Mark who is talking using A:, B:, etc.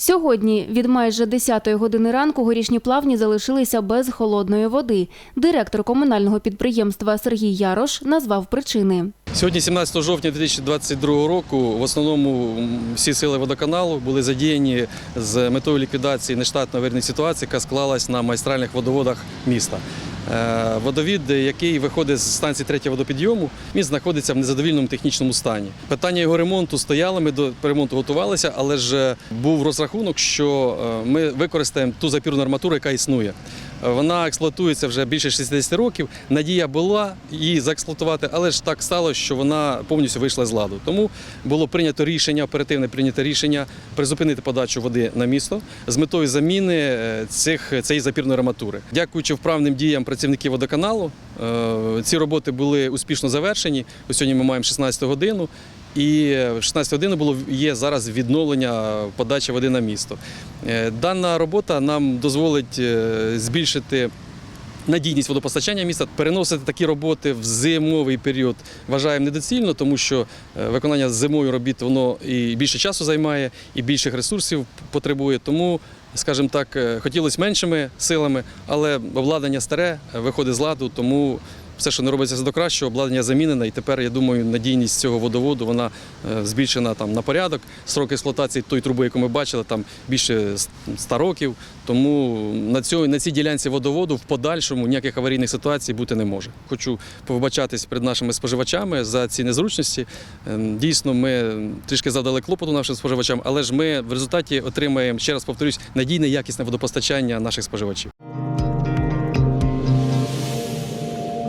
A: Сьогодні від майже 10-ї години ранку горішні плавні залишилися без холодної води. Директор комунального підприємства Сергій Ярош назвав причини.
B: Сьогодні, 17 жовтня 2022 року, в основному всі сили водоканалу були задіяні з метою ліквідації нештатної аварійної ситуації, яка склалась на майстральних водоводах міста. Е, Водовід, який виходить з станції третього водопідйому, він знаходиться в незадовільному технічному стані. Питання його ремонту стояло, ми до ремонту готувалися, але ж е, був розрахунок, що е, ми використаємо ту запірну арматуру, яка існує. Вона експлуатується вже більше 60 років. Надія була її заексплуатувати, але ж так стало, що вона повністю вийшла з ладу. Тому було прийнято рішення, оперативне прийнято рішення призупинити подачу води на місто з метою заміни е, цих цієї запірної арматури. Дякуючи вправним діям працівників водоканалу, е, ці роботи були успішно завершені. Ось Сьогодні ми маємо 16 годину. І в 16 годину було є зараз відновлення подачі води на місто. Е, Дана робота нам дозволить е, збільшити надійність водопостачання міста. Переносити такі роботи в зимовий період вважаємо недоцільно, тому що е, виконання зимою робіт воно і більше часу займає, і більших ресурсів потребує. Тому, скажімо так, хотілося меншими силами, але обладнання старе виходить з ладу, тому. Все, що не робиться до кращого, обладнання замінене, і тепер я думаю, надійність цього водоводу вона е, збільшена там на порядок. Срок експлуатації тої труби, яку ми бачили, там більше 100 років. Тому на цьому на цій ділянці водоводу в подальшому ніяких аварійних ситуацій бути не може. Хочу повибачатись перед нашими споживачами за ці незручності. Е, Дійсно, ми трішки задали клопоту нашим споживачам, але ж ми в результаті отримаємо ще раз повторюсь надійне якісне водопостачання наших споживачів.